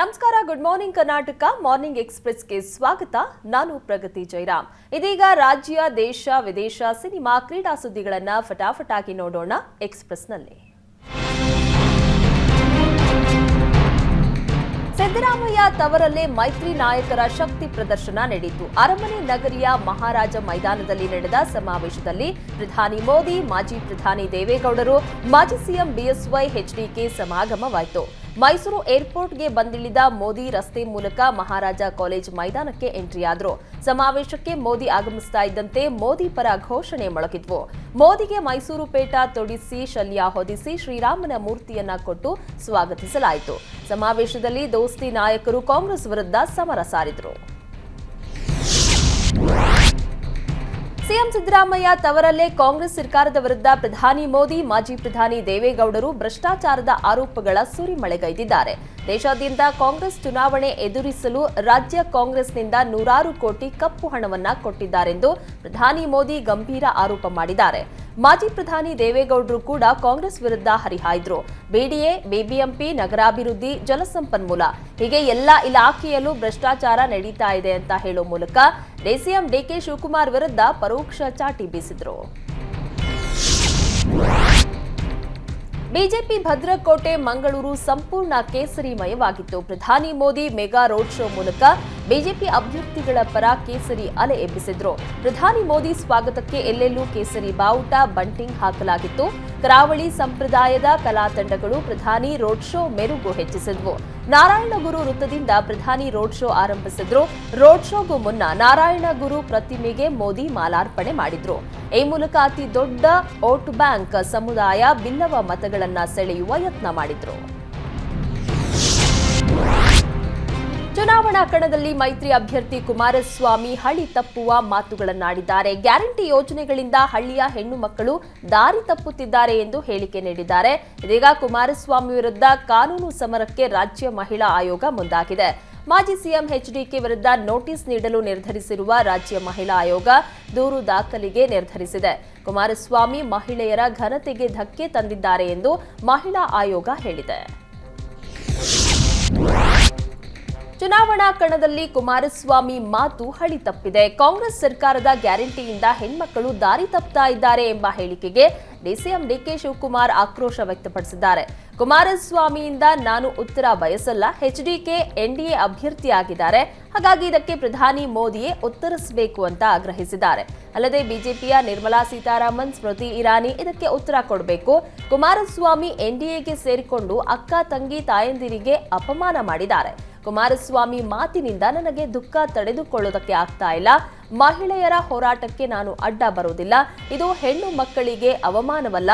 ನಮಸ್ಕಾರ good morning Karnataka morning ಎಕ್ಸ್ಪ್ರೆಸ್ಗೆ ಸ್ವಾಗತ. ನಾನು ಪ್ರಗತಿ ಜೈರಾಮ್. ಇದೀಗ ರಾಜ್ಯ, ದೇಶ, ವಿದೇಶ, ಸಿನಿಮಾ, ಕ್ರೀಡಾ ಸುದ್ದಿಗಳನ್ನು ಫಟಾಫಟಾಗಿ ನೋಡೋಣ ಎಕ್ಸ್ಪ್ರೆಸ್ನಲ್ಲಿ ಸಿದ್ದರಾಮಯ್ಯ ತವರಲ್ಲೇ ಮೈತ್ರಿ ನಾಯಕರ ಶಕ್ತಿ ಪ್ರದರ್ಶನ ನಡೆಯಿತು. ಅರಮನೆ ನಗರಿಯ ಮಹಾರಾಜ ಮೈದಾನದಲ್ಲಿ ನಡೆದ ಸಮಾವೇಶದಲ್ಲಿ ಪ್ರಧಾನಿ ಮೋದಿ, ಮಾಜಿ ಪ್ರಧಾನಿ ದೇವೇಗೌಡರು, ಮಾಜಿ ಸಿಎಂ ಬಿಎಸ್ವೈ ಎಚ್ಡಿಕೆ ಸಮಾಗಮವಾಯಿತು. ಮೈಸೂರು ಏರ್ಪೋರ್ಟ್ಗೆ ಬಂದಿಳಿದ ಮೋದಿ ರಸ್ತೆ ಮೂಲಕ ಮಹಾರಾಜ ಕಾಲೇಜ್ ಮೈದಾನಕ್ಕೆ ಎಂಟ್ರಿಯಾದರು. ಸಮಾವೇಶಕ್ಕೆ ಮೋದಿ ಆಗಮಿಸ್ತಾ ಇದ್ದಂತೆ ಮೋದಿ ಪರ ಘೋಷಣೆ ಮೊಳಗಿದ್ವು. ಮೋದಿಗೆ ಮೈಸೂರು ಪೇಟ ತೊಡಿಸಿ, ಶಲ್ಯ ಹೊದಿಸಿ ಶ್ರೀರಾಮನ ಮೂರ್ತಿಯನ್ನ ಕೊಟ್ಟು ಸ್ವಾಗತಿಸಲಾಯಿತು. ಸಮಾವೇಶದಲ್ಲಿ ದೋಸ್ತಿ ನಾಯಕರು ಕಾಂಗ್ರೆಸ್ ವಿರುದ್ಧ ಸಮರ ಸಾರಿದರು. ಸಿಎಂ ಸಿದ್ದರಾಮಯ್ಯ ತವರಲ್ಲೇ ಕಾಂಗ್ರೆಸ್ ಸರ್ಕಾರದ ವಿರುದ್ಧ ಪ್ರಧಾನಿ ಮೋದಿ ಮಾಜಿ ಪ್ರಧಾನಿ ದೇವೇಗೌಡರು ಭ್ರಷ್ಟಾಚಾರದ ಆರೋಪಗಳ ಸುರಿಮಳೆಗೈದಿದ್ದಾರೆ. ದೇಶಾದ್ಯಂತ ಕಾಂಗ್ರೆಸ್ ಚುನಾವಣೆ ಎದುರಿಸಲು ರಾಜ್ಯ ಕಾಂಗ್ರೆಸ್ನಿಂದ ನೂರಾರು ಕೋಟಿ ಕಪ್ಪು ಹಣವನ್ನ ಕೊಟ್ಟಿದ್ದಾರೆಂದು ಪ್ರಧಾನಿ ಮೋದಿ ಗಂಭೀರ ಆರೋಪ ಮಾಡಿದ್ದಾರೆ. ಮಾಜಿ ಪ್ರಧಾನಿ ದೇವೇಗೌಡರು ಕೂಡ ಕಾಂಗ್ರೆಸ್ ವಿರುದ್ಧ ಹರಿಹಾಯ್ದ್ರು. ಬಿಡಿಎ, ಬಿಬಿಎಂಪಿ, ನಗರಾಭಿವೃದ್ಧಿ, ಜಲಸಂಪನ್ಮೂಲ ಹೀಗೆ ಎಲ್ಲಾ ಇಲಾಖೆಯಲ್ಲೂ ಭ್ರಷ್ಟಾಚಾರ ನಡೀತಾ ಇದೆ ಅಂತ ಹೇಳೋ ಮೂಲಕ ಡಿಸಿಎಂ ಡಿಕೆ ಶಿವಕುಮಾರ್ ವಿರುದ್ಧ ಪರೋಕ್ಷ ಚಾಟಿ ಬೀಸಿದ್ರು. ಬಿಜೆಪಿ ಭದ್ರಕೋಟೆ ಮಂಗಳೂರು ಸಂಪೂರ್ಣ ಕೇಸರಿಮಯವಾಗಿತ್ತು. ಪ್ರಧಾನಿ ಮೋದಿ ಮೆಗಾ ರೋಡ್ ಶೋ ಮೂಲಕ ಬಿಜೆಪಿ ಅಭ್ಯರ್ಥಿಗಳ ಪರ ಕೇಸರಿ ಅಲೆ ಎಬ್ಬಿಸಿದ್ರು. ಪ್ರಧಾನಿ ಮೋದಿ ಸ್ವಾಗತಕ್ಕೆ ಎಲ್ಲೆಲ್ಲೂ ಕೇಸರಿ ಬಾವುಟ ಬಂಟಿಂಗ್ ಹಾಕಲಾಗಿತ್ತು. ಕರಾವಳಿ ಸಂಪ್ರದಾಯದ ಕಲಾ ತಂಡಗಳು ಪ್ರಧಾನಿ ರೋಡ್ ಶೋ ಮೆರುಗು ಹೆಚ್ಚಿಸಿದ್ವು. ನಾರಾಯಣಗುರು ವೃತ್ತದಿಂದ ಪ್ರಧಾನಿ ರೋಡ್ ಶೋ ಆರಂಭಿಸಿದ್ರು. ರೋಡ್ ಶೋಗೂ ಮುನ್ನ ನಾರಾಯಣಗುರು ಪ್ರತಿಮೆಗೆ ಮೋದಿ ಮಾಲಾರ್ಪಣೆ ಮಾಡಿದ್ರು. ಈ ಮೂಲಕ ಅತಿ ದೊಡ್ಡ ಓಟ್ ಬ್ಯಾಂಕ್ ಸಮುದಾಯ ಬಿಲ್ಲವ ಮತಗಳನ್ನ ಸೆಳೆಯುವ ಯತ್ನ ಮಾಡಿದ್ರು. ಚುನಾವಣಾ ಕಣದಲ್ಲಿ ಮೈತ್ರಿ ಅಭ್ಯರ್ಥಿ ಕುಮಾರಸ್ವಾಮಿ ಹಳಿ ತಪ್ಪುವ ಮಾತುಗಳನ್ನಾಡಿದ್ದಾರೆ. ಗ್ಯಾರಂಟಿ ಯೋಜನೆಗಳಿಂದ ಹಳ್ಳಿಯ ಹೆಣ್ಣು ಮಕ್ಕಳು ದಾರಿ ತಪ್ಪುತ್ತಿದ್ದಾರೆ ಎಂದು ಹೇಳಿಕೆ ನೀಡಿದ್ದಾರೆ. ಇದೀಗ ಕುಮಾರಸ್ವಾಮಿ ವಿರುದ್ಧ ಕಾನೂನು ಸಮರಕ್ಕೆ ರಾಜ್ಯ ಮಹಿಳಾ ಆಯೋಗ ಮುಂದಾಗಿದೆ. ಮಾಜಿ ಸಿಎಂ ಎಚ್ಡಿಕೆ ವಿರುದ್ಧ ನೋಟಿಸ್ ನೀಡಲು ನಿರ್ಧರಿಸಿರುವ ರಾಜ್ಯ ಮಹಿಳಾ ಆಯೋಗ ದೂರು ದಾಖಲಿಗೆ ನಿರ್ಧರಿಸಿದೆ. ಕುಮಾರಸ್ವಾಮಿ ಮಹಿಳೆಯರ ಘನತೆಗೆ ಧಕ್ಕೆ ತಂದಿದ್ದಾರೆ ಎಂದು ಮಹಿಳಾ ಆಯೋಗ ಹೇಳಿದೆ. ಚುನಾವಣಾ ಕಣದಲ್ಲಿ ಕುಮಾರಸ್ವಾಮಿ ಮಾತು ಹಳಿ ತಪ್ಪಿದೆ. ಕಾಂಗ್ರೆಸ್ ಸರ್ಕಾರದ ಗ್ಯಾರಂಟಿಯಿಂದ ಹೆಣ್ಮಕ್ಕಳು ದಾರಿ ತಪ್ತಾ ಇದ್ದಾರೆ ಎಂಬ ಹೇಳಿಕೆಗೆ ಡಿಸಿಎಂ ಡಿಕೆ ಶಿವಕುಮಾರ್ ಆಕ್ರೋಶ ವ್ಯಕ್ತಪಡಿಸಿದ್ದಾರೆ. ಕುಮಾರಸ್ವಾಮಿಯಿಂದ ನಾನು ಉತ್ತರ ಬಯಸಲ್ಲ. HDK NDA ಅಭ್ಯರ್ಥಿಯಾಗಿದ್ದಾರೆ. ಹಾಗಾಗಿ ಇದಕ್ಕೆ ಪ್ರಧಾನಿ ಮೋದಿಯೇ ಉತ್ತರಿಸಬೇಕು ಅಂತ ಆಗ್ರಹಿಸಿದ್ದಾರೆ. ಅಲ್ಲದೆ ಬಿಜೆಪಿಯ ನಿರ್ಮಲಾ ಸೀತಾರಾಮನ್, ಸ್ಮೃತಿ ಇರಾನಿ ಇದಕ್ಕೆ ಉತ್ತರ ಕೊಡಬೇಕು. ಕುಮಾರಸ್ವಾಮಿ ಎನ್ಡಿಎಗೆ ಸೇರಿಕೊಂಡು ಅಕ್ಕ, ತಂಗಿ, ತಾಯಂದಿರಿಗೆ ಅಪಮಾನ ಮಾಡಿದ್ದಾರೆ. ಕುಮಾರಸ್ವಾಮಿ ಮಾತಿನಿಂದ ನನಗೆ ದುಃಖ ತಡೆದುಕೊಳ್ಳೋದಕ್ಕೆ ಆಗ್ತಾ ಇಲ್ಲ. ಮಹಿಳೆಯರ ಹೋರಾಟಕ್ಕೆ ನಾನು ಅಡ್ಡ ಬರೋದಿಲ್ಲ ಇದು ಹೆಣ್ಣು ಮಕ್ಕಳಿಗೆ ಅವಮಾನವಲ್ಲ,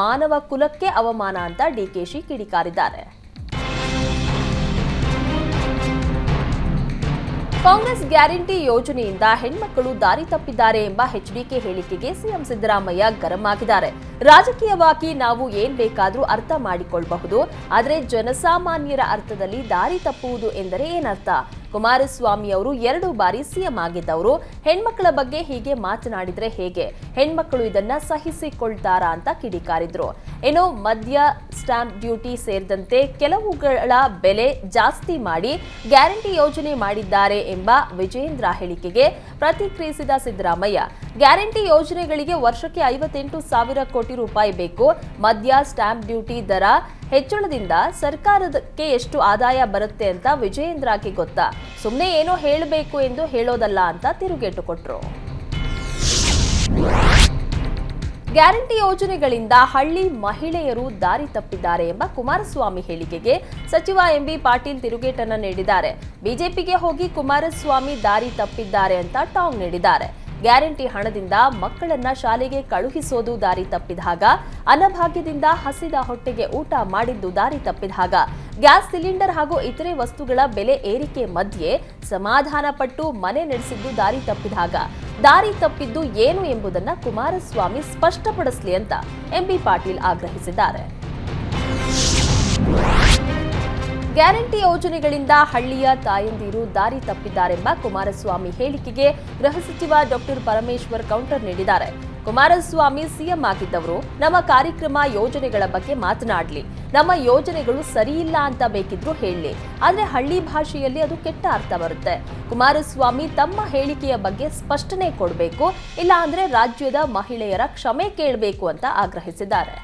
ಮಾನವ ಕುಲಕ್ಕೆ ಅವಮಾನ ಅಂತ ಡಿಕೆಶಿ ಕಿಡಿಕಾರಿದ್ದಾರೆ. ಕಾಂಗ್ರೆಸ್ ಗ್ಯಾರಂಟಿ ಯೋಜನೆಯಿಂದ ಹೆಣ್ಮಕ್ಕಳು ದಾರಿ ತಪ್ಪಿದ್ದಾರೆ ಎಂಬ ಎಚ್ಡಿಕೆ ಹೇಳಿಕೆಗೆ ಸಿಎಂ ಸಿದ್ದರಾಮಯ್ಯ ಗರಂ ಆಗಿದ್ದಾರೆ ರಾಜಕೀಯವಾಗಿ ನಾವು ಏನ್ ಬೇಕಾದರೂ ಅರ್ಥ ಮಾಡಿಕೊಳ್ಳಬಹುದು ಆದರೆ ಜನಸಾಮಾನ್ಯರ ಅರ್ಥದಲ್ಲಿ ದಾರಿ ತಪ್ಪುವುದು ಎಂದರೆ ಏನರ್ಥ? ಕುಮಾರಸ್ವಾಮಿ ಅವರು ಎರಡು ಬಾರಿ ಸಿಎಂ ಆಗಿದ್ದವರು. ಹೆಣ್ಮಕ್ಕಳ ಬಗ್ಗೆ ಹೀಗೆ ಮಾತನಾಡಿದ್ರೆ ಹೇಗೆ? ಹೆಣ್ಮಕ್ಕಳು ಇದನ್ನ ಸಹಿಸಿಕೊಳ್ತಾರಾ ಅಂತ ಕಿಡಿಕಾರಿದ್ರು. ಏನೋ ಮದ್ಯ, ಸ್ಟಾಂಪ್ ಡ್ಯೂಟಿ ಸೇರಿದಂತೆ ಕೆಲವುಗಳ ಬೆಲೆ ಜಾಸ್ತಿ ಮಾಡಿ ಗ್ಯಾರಂಟಿ ಯೋಜನೆ ಮಾಡಿದ್ದಾರೆ ಎಂಬ ವಿಜೇಂದ್ರ ಹೇಳಿಕೆಗೆ ಪ್ರತಿಕ್ರಿಯಿಸಿದ ಸಿದ್ದರಾಮಯ್ಯ ಗ್ಯಾರಂಟಿ ಯೋಜನೆಗಳಿಗೆ ವರ್ಷಕ್ಕೆ ಐವತ್ತೆಂಟು ಸಾವಿರ ಕೋಟಿ ರೂಪಾಯಿ ಬೇಕು. ಮದ್ಯ, ಸ್ಟಾಂಪ್ ಡ್ಯೂಟಿ ದರ ಹೆಚ್ಚಳದಿಂದ ಸರ್ಕಾರಕ್ಕೆ ಎಷ್ಟು ಆದಾಯ ಬರುತ್ತೆ ಅಂತ ವಿಜಯೇಂದ್ರಗೆ ಗೊತ್ತಾ? ಸುಮ್ಮನೆ ಏನೋ ಹೇಳಬೇಕು ಎಂದು ಹೇಳೋದಲ್ಲ ಅಂತ ತಿರುಗೇಟು ಕೊಟ್ರು. ಗ್ಯಾರಂಟಿ ಯೋಜನೆಗಳಿಂದ ಹಳ್ಳಿ ಮಹಿಳೆಯರು ದಾರಿ ತಪ್ಪಿದ್ದಾರೆ ಎಂಬ ಕುಮಾರಸ್ವಾಮಿ ಹೇಳಿಕೆಗೆ ಸಚಿವ ಎಂಬಿ ಪಾಟೀಲ್ ತಿರುಗೇಟನ್ನು ನೀಡಿದ್ದಾರೆ. ಬಿಜೆಪಿಗೆ ಹೋಗಿ ಕುಮಾರಸ್ವಾಮಿ ದಾರಿ ತಪ್ಪಿದ್ದಾರೆ ಅಂತ ಟಾಂಗ್ ನೀಡಿದ್ದಾರೆ. ಗ್ಯಾರಂಟಿ ಹಣದಿಂದ ಮಕ್ಕಳನ್ನ ಶಾಲೆಗೆ ಕಳುಹಿಸೋದು ದಾರಿ ತಪ್ಪಿದಾಗ ಅನಭಾಗ್ಯದಿಂದ ಹಸಿದ ಹೊಟ್ಟೆಗೆ ಊಟ ಮಾಡಿದ್ದು ದಾರಿ ತಪ್ಪಿದಾಗ ಗ್ಯಾಸ್ ಸಿಲಿಂಡರ್ ಹಾಗೂ ಇತರೆ ವಸ್ತುಗಳ ಬೆಲೆ ಏರಿಕೆ ಮಧ್ಯೆ ಸಮಾಧಾನ ಪಟ್ಟು ಮನೆ ನಡೆಸಿದ್ದು ದಾರಿ ತಪ್ಪಿದಾಗ ದಾರಿ ತಪ್ಪಿದ್ದು ಏನು ಎಂಬುದನ್ನ ಕುಮಾರಸ್ವಾಮಿ ಸ್ಪಷ್ಟಪಡಿಸಲಿ ಅಂತ ಎಂಬಿ ಪಾಟೀಲ್ ಆಗ್ರಹಿಸಿದ್ದಾರೆ. ಗ್ಯಾರಂಟಿ ಯೋಜನೆಗಳಿಂದ ಹಳ್ಳಿಯ ತಾಯಂದಿರು ದಾರಿ ತಪ್ಪಿದ್ದಾರೆಂಬ ಕುಮಾರಸ್ವಾಮಿ ಹೇಳಿಕೆಗೆ ಗೃಹ ಸಚಿವ ಡಾಕ್ಟರ್ ಪರಮೇಶ್ವರ್ ಕೌಂಟರ್ ನೀಡಿದ್ದಾರೆ. ಕುಮಾರಸ್ವಾಮಿ ಸಿಎಂ ಆಗಿದ್ದವರು ನಮ್ಮ ಕಾರ್ಯಕ್ರಮ ಯೋಜನೆಗಳ ಬಗ್ಗೆ ಮಾತನಾಡಲಿ. ನಮ್ಮ ಯೋಜನೆಗಳು ಸರಿಯಿಲ್ಲ ಅಂತ ಬೇಕಿದ್ರು ಹೇಳಲಿ ಆದರೆ ಹಳ್ಳಿ ಭಾಷೆಯಲ್ಲಿ ಅದು ಕೆಟ್ಟ ಅರ್ಥ ಬರುತ್ತೆ. ಕುಮಾರಸ್ವಾಮಿ ತಮ್ಮ ಹೇಳಿಕೆಯ ಬಗ್ಗೆ ಸ್ಪಷ್ಟನೆ ಕೊಡಬೇಕು, ಇಲ್ಲ ಅಂದ್ರೆ ರಾಜ್ಯದ ಮಹಿಳೆಯರ ಕ್ಷಮೆ ಕೇಳಬೇಕು ಅಂತ ಆಗ್ರಹಿಸಿದ್ದಾರೆ.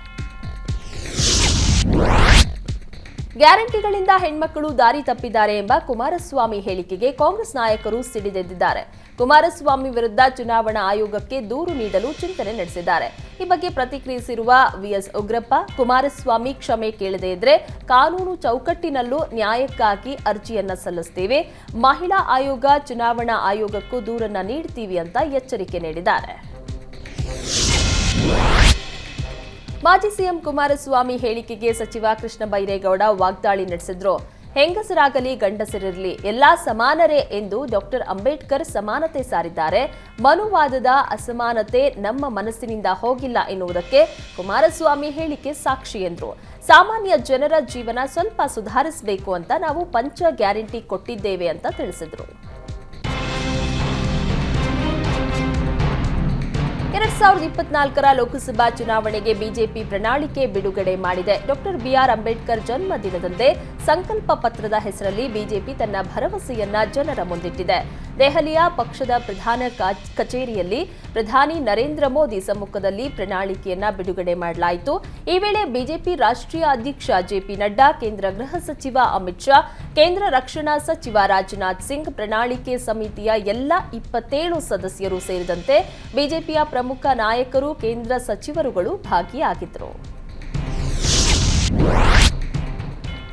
ಗ್ಯಾರಂಟಿಗಳಿಂದ ಹೆಣ್ಮಕ್ಕಳು ದಾರಿ ತಪ್ಪಿದ್ದಾರೆ ಎಂಬ ಕುಮಾರಸ್ವಾಮಿ ಹೇಳಿಕೆಗೆ ಕಾಂಗ್ರೆಸ್ ನಾಯಕರು ಸಿಡಿದೆದ್ದಿದ್ದಾರೆ. ಕುಮಾರಸ್ವಾಮಿ ವಿರುದ್ಧ ಚುನಾವಣಾ ಆಯೋಗಕ್ಕೆ ದೂರು ನೀಡಲು ಚಿಂತನೆ ನಡೆಸಿದ್ದಾರೆ. ಈ ಬಗ್ಗೆ ಪ್ರತಿಕ್ರಿಯಿಸಿರುವ ವಿಎಸ್ ಉಗ್ರಪ್ಪ, ಕುಮಾರಸ್ವಾಮಿ ಕ್ಷಮೆ ಕೇಳದೇ ಇದ್ರೆ ಕಾನೂನು ಚೌಕಟ್ಟಿನಲ್ಲೂ ನ್ಯಾಯಕ್ಕಾಗಿ ಅರ್ಜಿಯನ್ನ ಸಲ್ಲಿಸ್ತೇವೆ. ಮಹಿಳಾ ಆಯೋಗ, ಚುನಾವಣಾ ಆಯೋಗಕ್ಕೂ ದೂರನ್ನ ನೀಡ್ತೀವಿ ಅಂತ ಎಚ್ಚರಿಕೆ ನೀಡಿದ್ದಾರೆ. ಮಾಜಿ ಸಿಎಂ ಕುಮಾರಸ್ವಾಮಿ ಹೇಳಿಕೆಗೆ ಸಚಿವ ಕೃಷ್ಣ ಬೈರೇಗೌಡ ವಾಗ್ದಾಳಿ ನಡೆಸಿದ್ರು. ಹೆಂಗಸರಾಗಲಿ, ಗಂಡಸರಿರಲಿ, ಎಲ್ಲಾ ಸಮಾನರೇ ಎಂದು ಡಾಕ್ಟರ್ ಅಂಬೇಡ್ಕರ್ ಸಮಾನತೆ ಸಾರಿದ್ದಾರೆ. ಮನುವಾದದ ಅಸಮಾನತೆ ನಮ್ಮ ಮನಸ್ಸಿನಿಂದ ಹೋಗಿಲ್ಲ ಎನ್ನುವುದಕ್ಕೆ ಕುಮಾರಸ್ವಾಮಿ ಹೇಳಿಕೆ ಸಾಕ್ಷಿ ಎಂದರು. ಸಾಮಾನ್ಯ ಜನರ ಜೀವನ ಸ್ವಲ್ಪ ಸುಧಾರಿಸಬೇಕು ಅಂತ ನಾವು ಪಂಚ ಗ್ಯಾರಂಟಿ ಕೊಟ್ಟಿದ್ದೇವೆ ಅಂತ ತಿಳಿಸಿದ್ರು. ಎರಡ್ ಸಾವಿರದ ಇಪ್ಪತ್ನಾಲ್ಕರ ಲೋಕಸಭಾ ಚುನಾವಣೆಗೆ ಬಿಜೆಪಿ ಪ್ರಣಾಳಿಕೆ ಬಿಡುಗಡೆ ಮಾಡಿದೆ. ಡಾಕ್ಟರ್ ಬಿಆರ್ ಅಂಬೇಡ್ಕರ್ ಜನ್ಮ ದಿನದಂದೇ ಸಂಕಲ್ಪ ಪತ್ರದ ಹೆಸರಲ್ಲಿ ಬಿಜೆಪಿ ತನ್ನ ಭರವಸೆಯನ್ನ ಜನರ ಮುಂದಿಟ್ಟಿದೆ. ದೆಹಲಿಯ ಪಕ್ಷದ ಪ್ರಧಾನ ಕಚೇರಿಯಲ್ಲಿ ಪ್ರಧಾನಿ ನರೇಂದ್ರ ಮೋದಿ ಸಮ್ಮುಖದಲ್ಲಿ ಪ್ರಣಾಳಿಕೆಯನ್ನ ಬಿಡುಗಡೆ ಮಾಡಲಾಯಿತು. ಈ ವೇಳೆ ಬಿಜೆಪಿ ರಾಷ್ಟ್ರೀಯ ಅಧ್ಯಕ್ಷ ಜೆಪಿ ನಡ್ಡಾ, ಕೇಂದ್ರ ಗೃಹ ಸಚಿವ ಅಮಿತ್ ಶಾ ಕೇಂದ್ರ ರಕ್ಷಣಾ ಸಚಿವ ರಾಜನಾಥ್ ಸಿಂಗ್ ಪ್ರಣಾಳಿಕೆ ಸಮಿತಿಯ ಎಲ್ಲ ಇಪ್ಪತ್ತೇಳು ಸದಸ್ಯರು ಸೇರಿದಂತೆ ಬಿಜೆಪಿಯ ಪ್ರಮುಖ ನಾಯಕರು ಕೇಂದ್ರ ಸಚಿವರುಗಳು ಭಾಗಿಯಾಗಿದ್ದರು.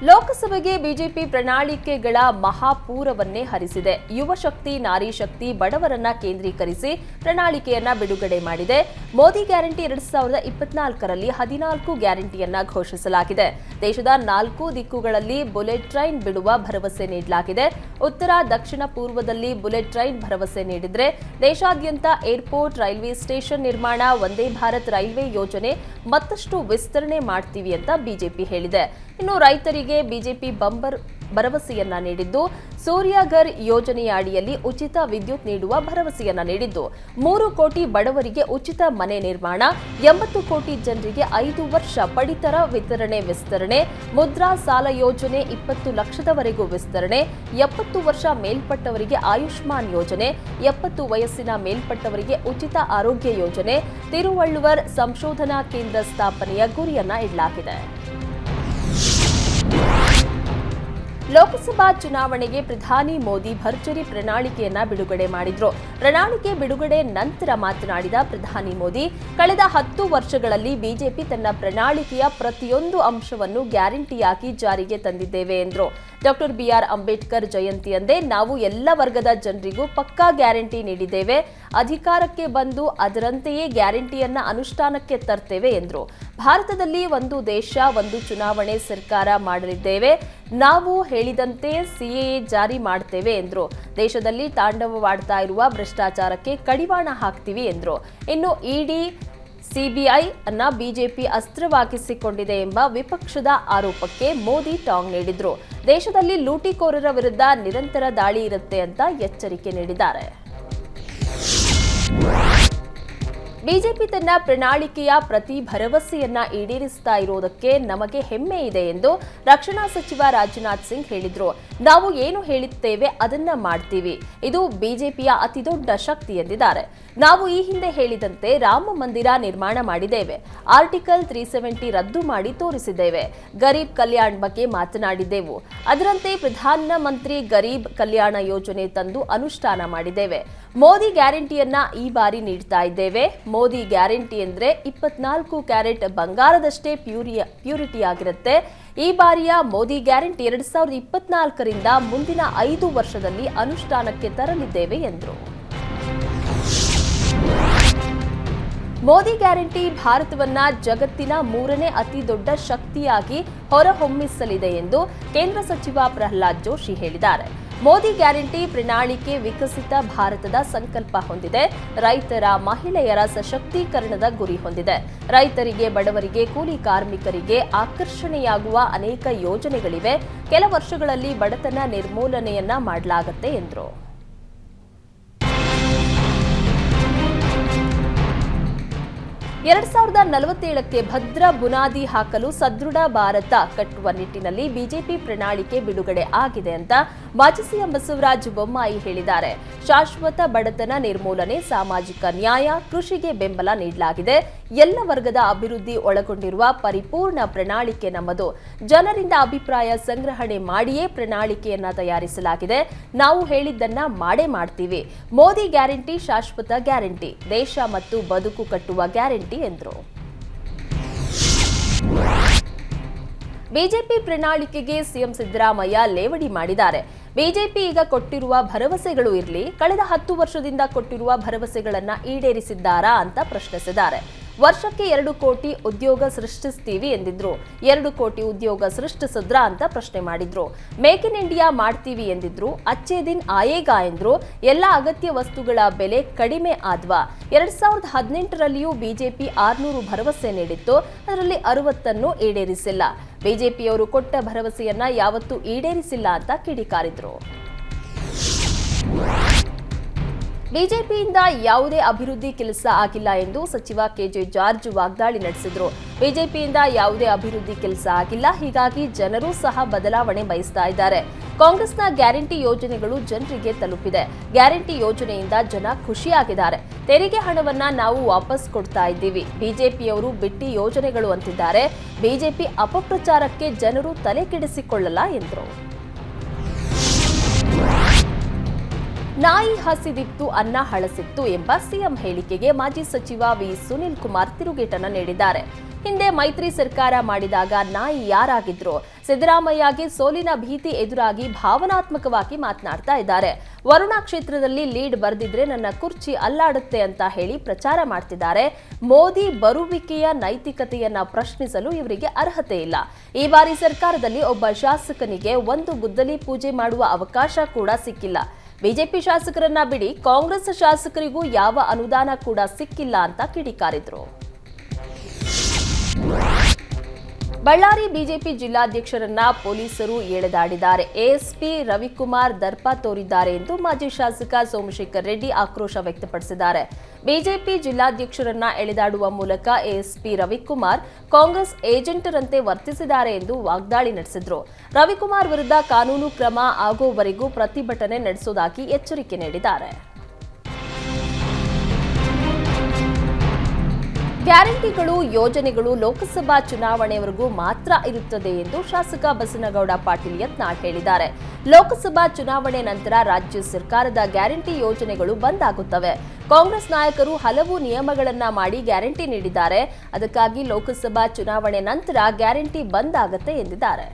ಲೋಕಸಭೆಗೆ ಬಿಜೆಪಿ ಪ್ರಣಾಳಿಕೆಗಳ ಮಹಾಪೂರವನ್ನೇ ಹರಿಸಿದೆ. ಯುವ ಶಕ್ತಿ, ನಾರಿ ಶಕ್ತಿ, ಬಡವರನ್ನ ಕೇಂದ್ರೀಕರಿಸಿ ಪ್ರಣಾಳಿಕೆಯನ್ನ ಬಿಡುಗಡೆ ಮಾಡಿದೆ. ಮೋದಿ ಗ್ಯಾರಂಟಿ ಎರಡ್ ಸಾವಿರದ ಇಪ್ಪತ್ನಾಲ್ಕರಲ್ಲಿ ಹದಿನಾಲ್ಕು ಗ್ಯಾರಂಟಿಯನ್ನ ಘೋಷಿಸಲಾಗಿದೆ. ದೇಶದ ನಾಲ್ಕು ದಿಕ್ಕುಗಳಲ್ಲಿ ಬುಲೆಟ್ ಟ್ರೈನ್ ಬಿಡುವ ಭರವಸೆ ನೀಡಲಾಗಿದೆ. ಉತ್ತರ, ದಕ್ಷಿಣ, ಪೂರ್ವದಲ್ಲಿ ಬುಲೆಟ್ ಟ್ರೈನ್ ಭರವಸೆ ನೀಡಿದ್ರೆ ದೇಶಾದ್ಯಂತ ಏರ್ಪೋರ್ಟ್, ರೈಲ್ವೆ ಸ್ಟೇಷನ್ ನಿರ್ಮಾಣ, ವಂದೇ ಭಾರತ್ ರೈಲ್ವೆ ಯೋಜನೆ ಮತ್ತಷ್ಟು ವಿಸ್ತರಣೆ ಮಾಡ್ತೀವಿ ಅಂತ ಬಿಜೆಪಿ ಹೇಳಿದೆ. ಇನ್ನು ರೈತರಿಗೆ ಬಿಜೆಪಿ ಬಂಬರ್ ಭರವಸೆಯನ್ನ ನೀಡಿದ್ದು ಸೂರ್ಯಾಗರ್ ಯೋಜನೆಯ ಅಡಿಯಲ್ಲಿ ಉಚಿತ ವಿದ್ಯುತ್ ನೀಡುವ ಭರವಸೆಯನ್ನ ನೀಡಿದ್ದು. ಮೂರು ಕೋಟಿ ಬಡವರಿಗೆ ಉಚಿತ ಮನೆ ನಿರ್ಮಾಣ, ಎಂಬತ್ತು ಕೋಟಿ ಜನರಿಗೆ ಐದು ವರ್ಷ ಪಡಿತರ ವಿತರಣೆ ವಿಸ್ತರಣೆ, ಮುದ್ರಾ ಸಾಲ ಯೋಜನೆ ಇಪ್ಪತ್ತು ಲಕ್ಷದವರೆಗೂ ವಿಸ್ತರಣೆ, ಎಪ್ಪತ್ತು ವರ್ಷ ಮೇಲ್ಪಟ್ಟವರಿಗೆ ಆಯುಷ್ಮಾನ್ ಯೋಜನೆ, ಎಪ್ಪತ್ತು ವಯಸ್ಸಿನ ಮೇಲ್ಪಟ್ಟವರಿಗೆ ಉಚಿತ ಆರೋಗ್ಯ ಯೋಜನೆ, ತಿರುವಳ್ಳುವರ್ ಸಂಶೋಧನಾ ಕೇಂದ್ರ ಸ್ಥಾಪನೆಯ ಗುರಿಯನ್ನ ಇಡಲಾಗಿದೆ. ಲೋಕಸಭಾ ಚುನಾವಣೆಗೆ ಪ್ರಧಾನಿ ಮೋದಿ ಭರ್ಜರಿ ಪ್ರಣಾಳಿಕೆಯನ್ನ ಬಿಡುಗಡೆ ಮಾಡಿದ್ರು. ಪ್ರಣಾಳಿಕೆ ಬಿಡುಗಡೆ ನಂತರ ಮಾತನಾಡಿದ ಪ್ರಧಾನಿ ಮೋದಿ, ಕಳೆದ ಹತ್ತು ವರ್ಷಗಳಲ್ಲಿ ಬಿಜೆಪಿ ತನ್ನ ಪ್ರಣಾಳಿಕೆಯ ಪ್ರತಿಯೊಂದು ಅಂಶವನ್ನು ಗ್ಯಾರಂಟಿಯಾಗಿ ಜಾರಿಗೆ ತಂದಿದ್ದೇವೆ ಎಂದರು. ಡಾಕ್ಟರ್ ಬಿಆರ್ ಅಂಬೇಡ್ಕರ್ ಜಯಂತಿಯಂದೇ ನಾವು ಎಲ್ಲ ವರ್ಗದ ಜನರಿಗೂ ಪಕ್ಕಾ ಗ್ಯಾರಂಟಿ ನೀಡಿದ್ದೇವೆ. ಅಧಿಕಾರಕ್ಕೆ ಬಂದು ಅದರಂತೆಯೇ ಗ್ಯಾರಂಟಿಯನ್ನ ಅನುಷ್ಠಾನಕ್ಕೆ ತರ್ತೇವೆ ಎಂದರು. ಭಾರತದಲ್ಲಿ ಒಂದು ದೇಶ, ಒಂದು ಚುನಾವಣೆ ಸರ್ಕಾರ ಮಾಡಲಿದ್ದೇವೆ. ನಾವು ಹೇಳಿದಂತೆ ಸಿಎಎ ಜಾರಿ ಮಾಡ್ತೇವೆ ಎಂದರು. ದೇಶದಲ್ಲಿ ತಾಂಡವವಾಡ್ತಾ ಇರುವ ಭ್ರಷ್ಟಾಚಾರಕ್ಕೆ ಕಡಿವಾಣ ಹಾಕ್ತೀವಿ ಎಂದರು. ಇನ್ನು ಇಡಿ ಸಿಬಿಐ ಅನ್ನ ಬಿಜೆಪಿ ಅಸ್ತ್ರವಾಗಿಸಿಕೊಂಡಿದೆ ಎಂಬ ವಿಪಕ್ಷದ ಆರೋಪಕ್ಕೆ ಮೋದಿ ಟಾಂಗ್ ನೀಡಿದ್ರು. ದೇಶದಲ್ಲಿ ಲೂಟಿಕೋರರ ವಿರುದ್ಧ ನಿರಂತರ ದಾಳಿ ಇರುತ್ತೆ ಅಂತ ಎಚ್ಚರಿಕೆ ನೀಡಿದ್ದಾರೆ. ಬಿಜೆಪಿ ತನ್ನ ಪ್ರಣಾಳಿಕೆಯ ಪ್ರತಿ ಭರವಸೆಯನ್ನ ಈಡೇರಿಸ್ತಾ ಇರೋದಕ್ಕೆ ನಮಗೆ ಹೆಮ್ಮೆ ಇದೆ ಎಂದು ರಕ್ಷಣಾ ಸಚಿವ ರಾಜನಾಥ್ ಸಿಂಗ್ ಹೇಳಿದ್ರು. ನಾವು ಏನು ಹೇಳುತ್ತೇವೆ ಅದನ್ನ ಮಾಡ್ತೀವಿ. ಇದು ಬಿಜೆಪಿಯ ಅತಿದೊಡ್ಡ ಶಕ್ತಿ ಎಂದಿದ್ದಾರೆ. ನಾವು ಈ ಹಿಂದೆ ಹೇಳಿದಂತೆ ರಾಮ ಮಂದಿರ ನಿರ್ಮಾಣ ಮಾಡಿದ್ದೇವೆ. ಆರ್ಟಿಕಲ್ ತ್ರೀ ಸೆವೆಂಟಿ ರದ್ದು ಮಾಡಿ ತೋರಿಸಿದ್ದೇವೆ. ಗರೀಬ್ ಕಲ್ಯಾಣ್ ಬಗ್ಗೆ ಮಾತನಾಡಿದ್ದೆವು. ಅದರಂತೆ ಪ್ರಧಾನ ಮಂತ್ರಿ ಗರೀಬ್ ಕಲ್ಯಾಣ ಯೋಜನೆ ತಂದು ಅನುಷ್ಠಾನ ಮಾಡಿದ್ದೇವೆ. ಮೋದಿ ಗ್ಯಾರಂಟಿಯನ್ನ ಈ ಬಾರಿ ನೀಡ್ತಾ ಇದ್ದೇವೆ. ಮೋದಿ ಗ್ಯಾರಂಟಿ ಅಂದ್ರೆ ಇಪ್ಪತ್ನಾಲ್ಕು ಕ್ಯಾರೆಟ್ ಬಂಗಾರದಷ್ಟೇ ಪ್ಯೂರಿಯ ಪ್ಯೂರಿಟಿ ಆಗಿರುತ್ತೆ ಈ ಬಾರಿಯ ಮೋದಿ ಗ್ಯಾರಂಟಿ ಎರಡ್ ಸಾವಿರದ ಇಪ್ಪತ್ನಾಲ್ಕರಿಂದ ಮುಂದಿನ ಐದು ವರ್ಷದಲ್ಲಿ ಅನುಷ್ಠಾನಕ್ಕೆ ತರಲಿದ್ದೇವೆ ಎಂದರು. ಮೋದಿ ಗ್ಯಾರಂಟಿ ಭಾರತವನ್ನ ಜಗತ್ತಿನ ಮೂರನೇ ಅತಿ ದೊಡ್ಡ ಶಕ್ತಿಯಾಗಿ ಹೊರಹೊಮ್ಮಿಸಲಿದೆ ಎಂದು ಕೇಂದ್ರ ಸಚಿವ ಪ್ರಹ್ಲಾದ್ ಜೋಶಿ ಹೇಳಿದ್ದಾರೆ. ಮೋದಿ ಗ್ಯಾರಂಟಿ ಪ್ರಣಾಳಿಕೆ ವಿಕಸಿತ ಭಾರತದ ಸಂಕಲ್ಪ ಹೊಂದಿದೆ. ರೈತರ ಮಹಿಳೆಯರ ಸಶಕ್ತೀಕರಣದ ಗುರಿ ಹೊಂದಿದೆ. ರೈತರಿಗೆ, ಬಡವರಿಗೆ, ಕೂಲಿ ಕಾರ್ಮಿಕರಿಗೆ ಆಕರ್ಷಣೆಯಾಗುವ ಅನೇಕ ಯೋಜನೆಗಳಿವೆ. ಕೆಲ ವರ್ಷಗಳಲ್ಲಿ ಬಡತನ ನಿರ್ಮೂಲನೆಯನ್ನ ಮಾಡಲಾಗುತ್ತೆ ಎಂದರು. ಎರಡ್ ಸಾವಿರದ ನಲವತ್ತೇಳಕ್ಕೆ ಭದ್ರ ಬುನಾದಿ ಹಾಕಲು ಸದೃಢ ಭಾರತ ಕಟ್ಟುವ ನಿಟ್ಟಿನಲ್ಲಿ ಬಿಜೆಪಿ ಪ್ರಣಾಳಿಕೆ ಬಿಡುಗಡೆ ಆಗಿದೆ ಅಂತ ಮಾಜಿ ಸಿಎಂ ಬಸವರಾಜ ಬೊಮ್ಮಾಯಿ ಹೇಳಿದ್ದಾರೆ. ಶಾಶ್ವತ ಬಡತನ ನಿರ್ಮೂಲನೆ, ಸಾಮಾಜಿಕ ನ್ಯಾಯ, ಕೃಷಿಗೆ ಬೆಂಬಲ ನೀಡಲಾಗಿದೆ. ಎಲ್ಲ ವರ್ಗದ ಅಭಿವೃದ್ಧಿ ಒಳಗೊಂಡಿರುವ ಪರಿಪೂರ್ಣ ಪ್ರಣಾಳಿಕೆ ನಮ್ಮದು. ಜನರಿಂದ ಅಭಿಪ್ರಾಯ ಸಂಗ್ರಹಣೆ ಮಾಡಿಯೇ ಪ್ರಣಾಳಿಕೆಯನ್ನ ತಯಾರಿಸಲಾಗಿದೆ. ನಾವು ಹೇಳಿದ್ದನ್ನ ಮಾಡೇ ಮಾಡ್ತೀವಿ. ಮೋದಿ ಗ್ಯಾರಂಟಿ, ಶಾಶ್ವತ ಗ್ಯಾರಂಟಿ, ದೇಶ ಮತ್ತು ಬದುಕು ಕಟ್ಟುವ ಗ್ಯಾರಂಟಿ ಎಂದರು. ಬಿಜೆಪಿ ಪ್ರಣಾಳಿಕೆಗೆ ಸಿಎಂ ಸಿದ್ದರಾಮಯ್ಯ ಲೇವಡಿ ಮಾಡಿದ್ದಾರೆ. ಬಿಜೆಪಿ ಈಗ ಕೊಟ್ಟಿರುವ ಭರವಸೆಗಳು ಇರಲಿ, ಕಳೆದ ಹತ್ತು ವರ್ಷದಿಂದ ಕೊಟ್ಟಿರುವ ಭರವಸೆಗಳನ್ನು ಈಡೇರಿಸಿದ್ದಾರಾ ಅಂತ ಪ್ರಶ್ನಿಸಿದ್ದಾರೆ. ವರ್ಷಕ್ಕೆ ಎರಡು ಕೋಟಿ ಉದ್ಯೋಗ ಸೃಷ್ಟಿಸ್ತೀವಿ ಎಂದಿದ್ರು. ಎರಡು ಕೋಟಿ ಉದ್ಯೋಗ ಸೃಷ್ಟಿಸಿದ್ರ ಅಂತ ಪ್ರಶ್ನೆ ಮಾಡಿದ್ರು. ಮೇಕ್ ಇನ್ ಇಂಡಿಯಾ ಮಾಡ್ತೀವಿ ಎಂದಿದ್ರು. ಅಚ್ಚೇ ದಿನ್ ಆಯೇಗಾ ಎಂದ್ರು. ಎಲ್ಲ ಅಗತ್ಯ ವಸ್ತುಗಳ ಬೆಲೆ ಕಡಿಮೆ ಆದ್ವಾ. ಎರಡ್ ಸಾವಿರದ ಹದಿನೆಂಟರಲ್ಲಿಯೂ ಬಿಜೆಪಿ ಆರ್ನೂರು ಭರವಸೆ ನೀಡಿತ್ತು. ಅದರಲ್ಲಿ ಅರವತ್ತನ್ನು ಈಡೇರಿಸಿಲ್ಲ. ಬಿಜೆಪಿಯವರು ಕೊಟ್ಟ ಭರವಸೆಯನ್ನ ಯಾವತ್ತೂ ಈಡೇರಿಸಿಲ್ಲ ಅಂತ ಕಿಡಿಕಾರಿದ್ರು. ಬಿಜೆಪಿಯಿಂದ ಯಾವುದೇ ಅಭಿವೃದ್ಧಿ ಕೆಲಸ ಆಗಿಲ್ಲ ಎಂದು ಸಚಿವ ಕೆಜೆ ಜಾರ್ಜ್ ವಾಗ್ದಾಳಿ ನಡೆಸಿದರು. ಬಿಜೆಪಿಯಿಂದ ಯಾವುದೇ ಅಭಿವೃದ್ಧಿ ಕೆಲಸ ಆಗಿಲ್ಲ, ಹೀಗಾಗಿ ಜನರೂ ಸಹ ಬದಲಾವಣೆ ಬಯಸ್ತಾ ಇದ್ದಾರೆ. ಕಾಂಗ್ರೆಸ್ನ ಗ್ಯಾರಂಟಿ ಯೋಜನೆಗಳು ಜನರಿಗೆ ತಲುಪಿದೆ. ಗ್ಯಾರಂಟಿ ಯೋಜನೆಯಿಂದ ಜನ ಖುಷಿಯಾಗಿದ್ದಾರೆ. ತೆರಿಗೆ ಹಣವನ್ನ ನಾವು ವಾಪಸ್ ಕೊಡ್ತಾ ಇದ್ದೀವಿ. ಬಿಜೆಪಿಯವರು ಬಿಟ್ಟಿ ಯೋಜನೆಗಳು ಅಂತಿದ್ದಾರೆ. ಬಿಜೆಪಿ ಅಪಪ್ರಚಾರಕ್ಕೆ ಜನರು ತಲೆ ಕೆಡಿಸಿಕೊಳ್ಳಲ್ಲ ಎಂದರು. ನಾಯಿ ಹಸಿದಿತ್ತು, ಅನ್ನ ಹಳಸಿತ್ತು ಎಂಬ ಸಿಎಂ ಹೇಳಿಕೆಗೆ ಮಾಜಿ ಸಚಿವ ವಿ ಸುನಿಲ್ ಕುಮಾರ್ ತಿರುಗೇಟನ ನೀಡಿದ್ದಾರೆ. ಹಿಂದೆ ಮೈತ್ರಿ ಸರ್ಕಾರ ಮಾಡಿದಾಗ ನಾಯಿ ಯಾರಾಗಿದ್ರು? ಸಿದ್ದರಾಮಯ್ಯಗೆ ಸೋಲಿನ ಭೀತಿ ಎದುರಾಗಿ ಭಾವನಾತ್ಮಕವಾಗಿ ಮಾತನಾಡ್ತಾ ಇದ್ದಾರೆ. ವರುಣಾ ಕ್ಷೇತ್ರದಲ್ಲಿ ಲೀಡ್ ಬರೆದಿದ್ರೆ ನನ್ನ ಕುರ್ಚಿ ಅಲ್ಲಾಡುತ್ತೆ ಅಂತ ಹೇಳಿ ಪ್ರಚಾರ ಮಾಡ್ತಿದ್ದಾರೆ. ಮೋದಿ ಬರುವಿಕೆಯ ನೈತಿಕತೆಯನ್ನ ಪ್ರಶ್ನಿಸಲು ಇವರಿಗೆ ಅರ್ಹತೆ ಇಲ್ಲ. ಈ ಬಾರಿ ಸರ್ಕಾರದಲ್ಲಿ ಒಬ್ಬ ಶಾಸಕನಿಗೆ ಒಂದು ಗುದ್ದಲಿ ಪೂಜೆ ಮಾಡುವ ಅವಕಾಶ ಕೂಡ ಸಿಕ್ಕಿಲ್ಲ. ಬಿಜೆಪಿ ಶಾಸಕರನ್ನ ಬಿಡಿ ಕಾಂಗ್ರೆಸ್ ಶಾಸಕರಿಗೂ ಯಾವ ಅನುದಾನ ಕೂಡ ಸಿಕ್ಕಿಲ್ಲ ಅಂತ ಕಿಡಿಕಾರಿದ್ರು. ಬಳ್ಳಾರಿ ಬಿಜೆಪಿ ಜಿಲ್ಲಾಧ್ಯಕ್ಷರನ್ನ ಪೊಲೀಸರು ಎಳೆದಾಡಿದ್ದಾರೆ. ಎಎಸ್ಪಿ ರವಿಕುಮಾರ್ ದರ್ಪ ತೋರಿದ್ದಾರೆ ಎಂದು ಮಾಜಿ ಶಾಸಕ ಸೋಮಶೇಖರ್ ರೆಡ್ಡಿ ಆಕ್ರೋಶ ವ್ಯಕ್ತಪಡಿಸಿದ್ದಾರೆ. ಬಿಜೆಪಿ ಜಿಲ್ಲಾಧ್ಯಕ್ಷರನ್ನ ಎಳೆದಾಡುವ ಮೂಲಕ ಎಎಸ್ಪಿ ರವಿಕುಮಾರ್ ಕಾಂಗ್ರೆಸ್ ಏಜೆಂಟರಂತೆ ವರ್ತಿಸಿದ್ದಾರೆ ಎಂದು ವಾಗ್ದಾಳಿ ನಡೆಸಿದ್ರು. ರವಿಕುಮಾರ್ ವಿರುದ್ಧ ಕಾನೂನು ಕ್ರಮ ಆಗುವವರೆಗೂ ಪ್ರತಿಭಟನೆ ನಡೆಸುವುದಾಗಿ ಎಚ್ಚರಿಕೆ ನೀಡಿದ್ದಾರೆ. ಗ್ಯಾರಂಟಿಗಳು, ಯೋಜನೆಗಳು ಲೋಕಸಭಾ ಚುನಾವಣೆಯವರೆಗೂ ಮಾತ್ರ ಇರುತ್ತದೆ ಎಂದು ಶಾಸಕ ಬಸನಗೌಡ ಪಾಟೀಲ್ ಯತ್ನ ಹೇಳಿದ್ದಾರೆ. ಲೋಕಸಭಾ ಚುನಾವಣೆ ನಂತರ ರಾಜ್ಯ ಸರ್ಕಾರದ ಗ್ಯಾರಂಟಿ ಯೋಜನೆಗಳು ಬಂದ್ ಆಗುತ್ತವೆ. ಕಾಂಗ್ರೆಸ್ ನಾಯಕರು ಹಲವು ನಿಯಮಗಳನ್ನ ಮಾಡಿ ಗ್ಯಾರಂಟಿ ನೀಡಿದ್ದಾರೆ. ಅದಕ್ಕಾಗಿ ಲೋಕಸಭಾ ಚುನಾವಣೆ ನಂತರ ಗ್ಯಾರಂಟಿ ಬಂದ್ ಆಗತ್ತೆ ಎಂದಿದ್ದಾರೆ.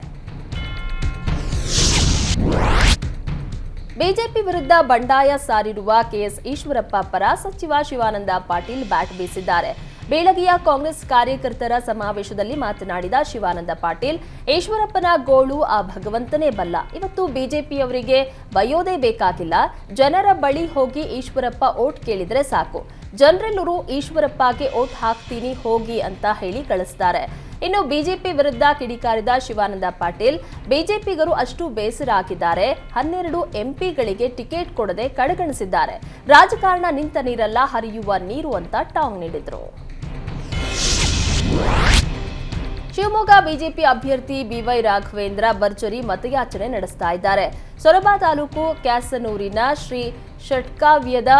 ಬಿಜೆಪಿ ವಿರುದ್ಧ ಬಂಡಾಯ ಸಾರಿರುವ ಕೆಎಸ್ ಈಶ್ವರಪ್ಪ ಪರ ಸಚಿವ ಶಿವಾನಂದ ಪಾಟೀಲ್ ಬ್ಯಾಟ್ ಬೀಸಿದ್ದಾರೆ. ಬೇಳಗಿಯ ಕಾಂಗ್ರೆಸ್ ಕಾರ್ಯಕರ್ತರ ಸಮಾವೇಶದಲ್ಲಿ ಮಾತನಾಡಿದ ಶಿವಾನಂದ ಪಾಟೀಲ್, ಈಶ್ವರಪ್ಪನ ಗೋಳು ಆ ಭಗವಂತನೇ ಬಲ್ಲ. ಇವತ್ತು ಬಿಜೆಪಿಯವರಿಗೆ ಬಯೋದೇ ಬೇಕಾಗಿಲ್ಲ. ಜನರ ಬಳಿ ಹೋಗಿ ಈಶ್ವರಪ್ಪ ಓಟ್ ಕೇಳಿದ್ರೆ ಸಾಕು. ಜನರೆಲ್ಲರೂ ಈಶ್ವರಪ್ಪಗೆ ಓಟ್ ಹಾಕ್ತೀನಿ, ಹೋಗಿ ಅಂತ ಹೇಳಿ ಕಳಿಸ್ತಾರೆ. ಇನ್ನು ಬಿಜೆಪಿ ವಿರುದ್ಧ ಕಿಡಿಕಾರಿದ ಶಿವಾನಂದ ಪಾಟೀಲ್, ಬಿಜೆಪಿಗರು ಅಷ್ಟು ಬೇಸರ ಆಗಿದ್ದಾರೆ ಹನ್ನೆರಡು ಎಂಪಿಗಳಿಗೆ ಟಿಕೆಟ್ ಕೊಡದೆ ಕಡೆಗಣಿಸಿದ್ದಾರೆ. ರಾಜಕಾರಣ ನಿಂತ ನೀರಲ್ಲ, ಹರಿಯುವ ನೀರು ಅಂತ ಟಾಂಗ್ ನೀಡಿದ್ರು. ಶಿವಮೊಗ್ಗ ಬಿಜೆಪಿ ಅಭ್ಯರ್ಥಿ ಬಿವೈ ರಾಘವೇಂದ್ರ ಭರ್ಜರಿ ಮತಯಾಚನೆ ನಡೆಸ್ತಾ ಇದ್ದಾರೆ. ಸೊರಬ ತಾಲೂಕು ಕ್ಯಾಸನೂರಿನ ಶ್ರೀ ಷಟ್ಕಾವ್ಯದ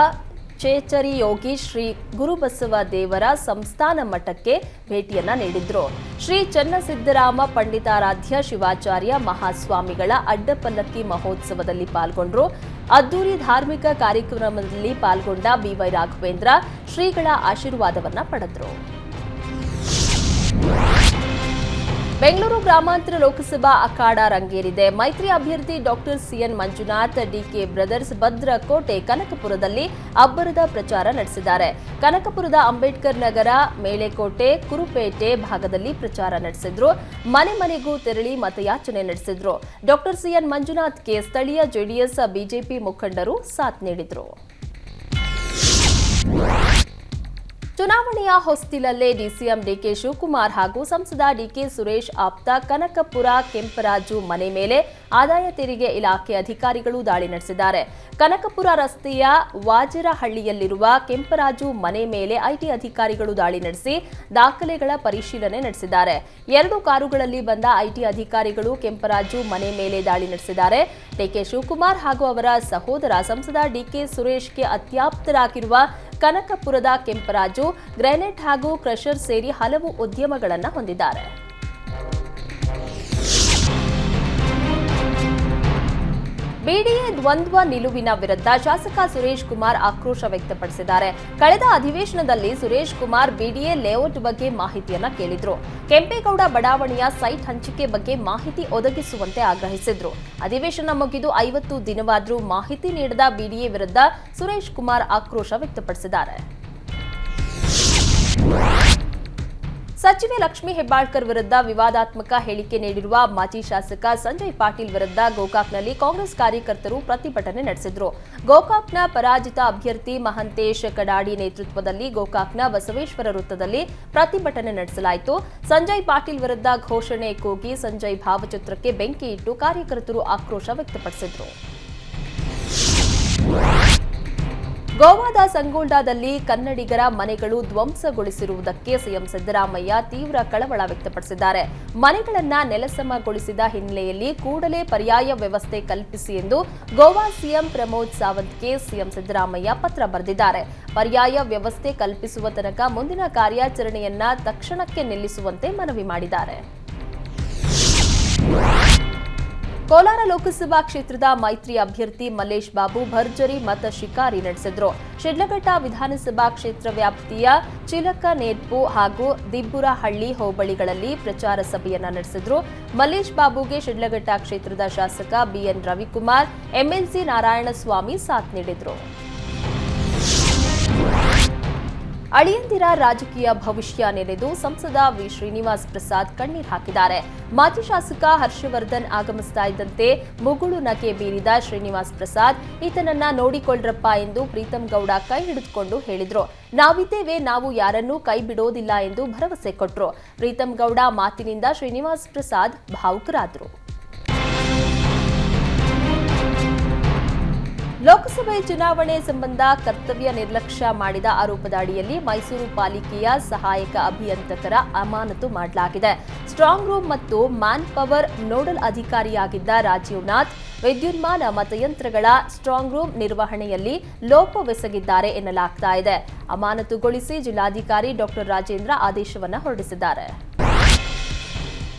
ಚೇಚರಿ ಯೋಗಿ ಶ್ರೀ ಗುರುಬಸವ ದೇವರ ಸಂಸ್ಥಾನ ಮಠಕ್ಕೆ ಭೇಟಿಯನ್ನ ನೀಡಿದ್ರು. ಶ್ರೀ ಚನ್ನಸಿದ್ದರಾಮ ಪಂಡಿತಾರಾಧ್ಯ ಶಿವಾಚಾರ್ಯ ಮಹಾಸ್ವಾಮಿಗಳ ಅಡ್ಡಪಲ್ಲಕ್ಕಿ ಮಹೋತ್ಸವದಲ್ಲಿ ಪಾಲ್ಗೊಂಡ್ರು. ಅದ್ದೂರಿ ಧಾರ್ಮಿಕ ಕಾರ್ಯಕ್ರಮದಲ್ಲಿ ಪಾಲ್ಗೊಂಡ ಬಿವೈ ರಾಘವೇಂದ್ರ ಶ್ರೀಗಳ ಆಶೀರ್ವಾದವನ್ನ ಪಡೆದ್ರು. ಬೆಂಗಳೂರು ಗ್ರಾಮಾಂತರ ಲೋಕಸಭಾ ಅಖಾಡ ರಂಗೇರಿದೆ. ಮೈತ್ರಿ ಅಭ್ಯರ್ಥಿ doctor CN Manjunath, DK brothers ಭದ್ರಕೋಟೆ ಕನಕಪುರದಲ್ಲಿ ಅಬ್ಬರದ ಪ್ರಚಾರ ನಡೆಸಿದ್ದಾರೆ. ಕನಕಪುರದ ಅಂಬೇಡ್ಕರ್ ನಗರ, ಮೇಳೆಕೋಟೆ, ಕುರುಪೇಟೆ ಭಾಗದಲ್ಲಿ ಪ್ರಚಾರ ನಡೆಸಿದ್ರು. ಮನೆ ಮನೆಗೂ ತೆರಳಿ ಮತಯಾಚನೆ ನಡೆಸಿದ್ರು. ಡಾಕ್ಟರ್ ಸಿಎನ್ ಮಂಜುನಾಥ್ಗೆ ಸ್ಥಳೀಯ ಜೆಡಿಎಸ್, ಬಿಜೆಪಿ ಮುಖಂಡರು ಸಾಥ್ ನೀಡಿದ್ರು. ಚುನಾವಣೆಯ ಹೊಸ್ತಿಲಲ್ಲೇ ಡಿಸಿಎಂ ಡಿಕೆ ಶಿವಕುಮಾರ್ ಹಾಗೂ ಸಂಸದ ಡಿಕೆ ಸುರೇಶ್ ಆಪ್ತ ಕನಕಪುರ ಕೆಂಪರಾಜು ಮನೆ ಮೇಲೆ ಆದಾಯ ತೆರಿಗೆ ಇಲಾಖೆ ಅಧಿಕಾರಿಗಳು ದಾಳಿ ನಡೆಸಿದ್ದಾರೆ. ಕನಕಪುರ ರಸ್ತೆಯ ವಾಜರಹಳ್ಳಿಯಲ್ಲಿರುವ ಕೆಂಪರಾಜು ಮನೆ ಮೇಲೆ ಐಟಿ ಅಧಿಕಾರಿಗಳು ದಾಳಿ ನಡೆಸಿ ದಾಖಲೆಗಳ ಪರಿಶೀಲನೆ ನಡೆಸಿದ್ದಾರೆ. ಎರಡು ಕಾರುಗಳಲ್ಲಿ ಬಂದ ಐಟಿ ಅಧಿಕಾರಿಗಳು ಕೆಂಪರಾಜು ಮನೆ ಮೇಲೆ ದಾಳಿ ನಡೆಸಿದ್ದಾರೆ. ಡಿಕೆ ಶಿವಕುಮಾರ್ ಹಾಗೂ ಅವರ ಸಹೋದರ ಸಂಸದ ಡಿಕೆ ಸುರೇಶ್ಗೆ ಅತ್ಯಾಪ್ತರಾಗಿರುವ ಕನಕಪುರದ ಕೆಂಪರಾಜು ಗ್ರೆನೇಟ್ ಹಾಗೂ ಕ್ರಷರ್ ಸೇರಿ ಹಲವು ಉದ್ಯಮಗಳನ್ನು ಹೊಂದಿದ್ದಾರೆ. ಬಿಡಿಎ ದ್ವಂದ್ವ ನಿಲುವಿನ ವಿರುದ್ಧ ಶಾಸಕ ಸುರೇಶ್ ಕುಮಾರ್ ಆಕ್ರೋಶ ವ್ಯಕ್ತಪಡಿಸಿದ್ದಾರೆ. ಕಳೆದ ಅಧಿವೇಶನದಲ್ಲಿ ಸುರೇಶ್ ಕುಮಾರ್ ಬಿಡಿಎ ಲೇಔಟ್ ಬಗ್ಗೆ ಮಾಹಿತಿಯನ್ನ ಕೇಳಿದ್ರು. ಕೆಂಪೇಗೌಡ ಬಡಾವಣೆಯ ಸೈಟ್ ಹಂಚಿಕೆ ಬಗ್ಗೆ ಮಾಹಿತಿ ಒದಗಿಸುವಂತೆ ಆಗ್ರಹಿಸಿದ್ರು. ಅಧಿವೇಶನ ಮುಗಿದು ಐವತ್ತು ದಿನವಾದರೂ ಮಾಹಿತಿ ನೀಡದ ಬಿಡಿಎ ವಿರುದ್ಧ ಸುರೇಶ್ ಕುಮಾರ್ ಆಕ್ರೋಶ ವ್ಯಕ್ತಪಡಿಸಿದ್ದಾರೆ. ಸಚಿವೆ ಲಕ್ಷ್ಮೀ ಹೆಬ್ಬಾಳ್ಕರ್ ವಿರುದ್ಧ ವಿವಾದಾತ್ಮಕ ಹೇಳಿಕೆ ನೀಡಿರುವ ಮಾಜಿ ಶಾಸಕ ಸಂಜಯ್ ಪಾಟೀಲ್ ವಿರುದ್ಧ ಗೋಕಾಕ್ನಲ್ಲಿ ಕಾಂಗ್ರೆಸ್ ಕಾರ್ಯಕರ್ತರು ಪ್ರತಿಭಟನೆ ನಡೆಸಿದ್ರು. ಗೋಕಾಕ್ನ ಪರಾಜಿತ ಅಭ್ಯರ್ಥಿ ಮಹಂತೇಶ್ ಕಡಾಡಿ ನೇತೃತ್ವದಲ್ಲಿ ಗೋಕಾಕ್ನ ಬಸವೇಶ್ವರ ವೃತ್ತದಲ್ಲಿ ಪ್ರತಿಭಟನೆ ನಡೆಸಲಾಯಿತು. ಸಂಜಯ್ ಪಾಟೀಲ್ ವಿರುದ್ಧ ಘೋಷಣೆ ಕೂಗಿ ಸಂಜಯ್ ಭಾವಚಿತ್ರಕ್ಕೆ ಬೆಂಕಿ ಇಟ್ಟು ಕಾರ್ಯಕರ್ತರು ಆಕ್ರೋಶ ವ್ಯಕ್ತಪಡಿಸಿದ್ರು. ಗೋವಾದ ಸಂಗೋಲ್ಡಾದಲ್ಲಿ ಕನ್ನಡಿಗರ ಮನೆಗಳು ಧ್ವಂಸಗೊಳಿಸಿರುವುದಕ್ಕೆ ಸಿಎಂ ಸಿದ್ದರಾಮಯ್ಯ ತೀವ್ರ ಕಳವಳ ವ್ಯಕ್ತಪಡಿಸಿದ್ದಾರೆ. ಮನೆಗಳನ್ನ ನೆಲಸಮಗೊಳಿಸಿದ ಹಿನ್ನೆಲೆಯಲ್ಲಿ ಕೂಡಲೇ ಪರ್ಯಾಯ ವ್ಯವಸ್ಥೆ ಕಲ್ಪಿಸಿ ಎಂದು ಗೋವಾ ಸಿಎಂ ಪ್ರಮೋದ್ ಸಾವಂತ್ಗೆ ಸಿಎಂ ಸಿದ್ದರಾಮಯ್ಯ ಪತ್ರ ಬರೆದಿದ್ದಾರೆ. ಪರ್ಯಾಯ ವ್ಯವಸ್ಥೆ ಕಲ್ಪಿಸುವ ತನಕ ಮುಂದಿನ ಕಾರ್ಯಾಚರಣೆಯನ್ನ ತಕ್ಷಣಕ್ಕೆ ನಿಲ್ಲಿಸುವಂತೆ ಮನವಿ ಮಾಡಿದ್ದಾರೆ. ಕೋಲಾರ ಲೋಕಸಭಾ ಕ್ಷೇತ್ರದ ಮೈತ್ರಿ ಅಭ್ಯರ್ಥಿ ಮಲ್ಲೇಶ್ ಬಾಬು ಭರ್ಜರಿ ಮತ ಶಿಕಾರಿ ನಡೆಸಿದ್ರು. ಶಿಡ್ಲಘಟ್ಟ ವಿಧಾನಸಭಾ ಕ್ಷೇತ್ರ ವ್ಯಾಪ್ತಿಯ ಚಿಲಕನೇರ್ಪು ಹಾಗೂ ದಿಬ್ಬುರಹಳ್ಳಿ ಹೋಬಳಿಗಳಲ್ಲಿ ಪ್ರಚಾರ ಸಭೆಯನ್ನ ನಡೆಸಿದ್ರು. ಮಲ್ಲೇಶ್ ಬಾಬುಗೆ ಶಿಡ್ಲಘಟ್ಟ ಕ್ಷೇತ್ರದ ಶಾಸಕ ಬಿಎನ್ ರವಿಕುಮಾರ್, ಎಂಎಲ್ಸಿ ನಾರಾಯಣಸ್ವಾಮಿ ಸಾಥ್ ನೀಡಿದ್ರು. ಅಳಿಯಂದಿರ ರಾಜಕೀಯ ಭವಿಷ್ಯ ನೆನೆದು ಸಂಸದ ವಿ. ಶ್ರೀನಿವಾಸ್ ಪ್ರಸಾದ್ ಕಣ್ಣೀರ್ ಹಾಕಿದ್ದಾರೆ. ಮಾಜಿ ಶಾಸಕ ಹರ್ಷವರ್ಧನ್ ಆಗಮಿಸ್ತಾ ಇದ್ದಂತೆ ಮುಗುಳು ನಗೆ ಬೀರಿದ ಶ್ರೀನಿವಾಸ್ ಪ್ರಸಾದ್, ಈತನನ್ನ ನೋಡಿಕೊಳ್ಳ್ರಪ್ಪ ಎಂದು ಪ್ರೀತಂ ಗೌಡ ಕೈ ಹಿಡಿದುಕೊಂಡು ಹೇಳಿದ್ರು. ನಾವಿದ್ದೇವೆ, ನಾವು ಯಾರನ್ನೂ ಕೈ ಬಿಡೋದಿಲ್ಲ ಎಂದು ಭರವಸೆ ಕೊಟ್ರು. ಪ್ರೀತಂ ಗೌಡ ಮಾತಿನಿಂದ ಶ್ರೀನಿವಾಸ್ ಪ್ರಸಾದ್ ಭಾವುಕರಾದರು. ಲೋಕಸಭೆ ಚುನಾವಣೆ ಸಂಬಂಧ ಕರ್ತವ್ಯ ನಿರ್ಲಕ್ಷ್ಯ ಮಾಡಿದ ಆರೋಪದ ಅಡಿಯಲ್ಲಿ ಮೈಸೂರು ಪಾಲಿಕೆಯ ಸಹಾಯಕ ಅಭಿಯಂತಕರ ಅಮಾನತು ಮಾಡಲಾಗಿದೆ. ಸ್ಟ್ರಾಂಗ್ ರೂಮ್ ಮತ್ತು ಮ್ಯಾನ್ ಪವರ್ ನೋಡಲ್ ಅಧಿಕಾರಿಯಾಗಿದ್ದ ರಾಜೀವ್ ನಾಥ್ ವಿದ್ಯುನ್ಮಾನ ಮತಯಂತ್ರಗಳ ಸ್ಟ್ರಾಂಗ್ ರೂಮ್ ನಿರ್ವಹಣೆಯಲ್ಲಿ ಲೋಪವೆಸಗಿದ್ದಾರೆ ಎನ್ನಲಾಗ್ತಾ ಇದೆ. ಅಮಾನತುಗೊಳಿಸಿ ಜಿಲ್ಲಾಧಿಕಾರಿ ಡಾಕ್ಟರ್ ರಾಜೇಂದ್ರ ಆದೇಶವನ್ನು ಹೊರಡಿಸಿದ್ದಾರೆ.